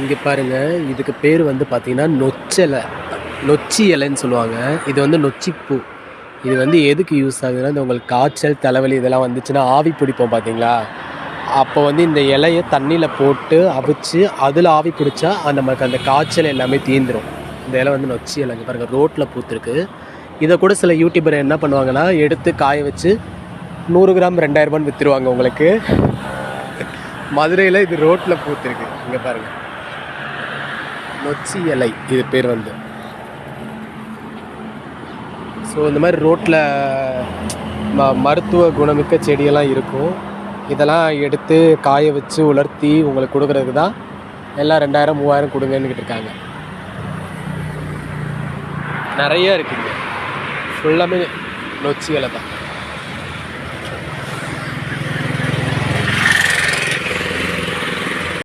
இங்கே பாருங்க இதுக்கு பேர் வந்து பார்த்தீங்கன்னா நொச்சலை. நொச்சி இலைன்னு சொல்லுவாங்க. இது வந்து நொச்சிப்பூ. இது வந்து எதுக்கு யூஸ் ஆகுதுன்னா இந்த உங்களுக்கு காய்ச்சல் தலைவலி இதெல்லாம் வந்துச்சுன்னா ஆவி பிடிப்போம் பார்த்தீங்களா அப்போ வந்து இந்த இலையை தண்ணியில் போட்டு அவிச்சு அதில் ஆவி பிடிச்சா அந்த நமக்கு அந்த காய்ச்சல் எல்லாமே தீந்துரும். இந்த இலை வந்து நொச்சி இலைங்க பாருங்கள் ரோட்டில் பூத்துருக்கு. இதை கூட சில யூடியூபர் என்ன பண்ணுவாங்கன்னா எடுத்து காய வச்சு நூறு கிராம் ரெண்டாயிரம் ரூபான்னு விற்றுருவாங்க உங்களுக்கு. மதுரையில் இது ரோட்டில் பூத்துருக்கு. இங்கே பாருங்கள் நொச்சி இலை இது பேர் வந்து. ஸோ இந்த மாதிரி ரோட்டில் ம மருத்துவ குணமிக்க செடியெல்லாம் இருக்கும். இதெல்லாம் எடுத்து காய வச்சு உலர்த்தி உங்களுக்கு கொடுக்குறதுக்கு தான் எல்லாம் ரெண்டாயிரம் மூவாயிரம் கொடுங்கன்னு இருக்காங்க நிறைய இருக்குங்க. ஃபுல்லாமே நொச்சி இலை தான்.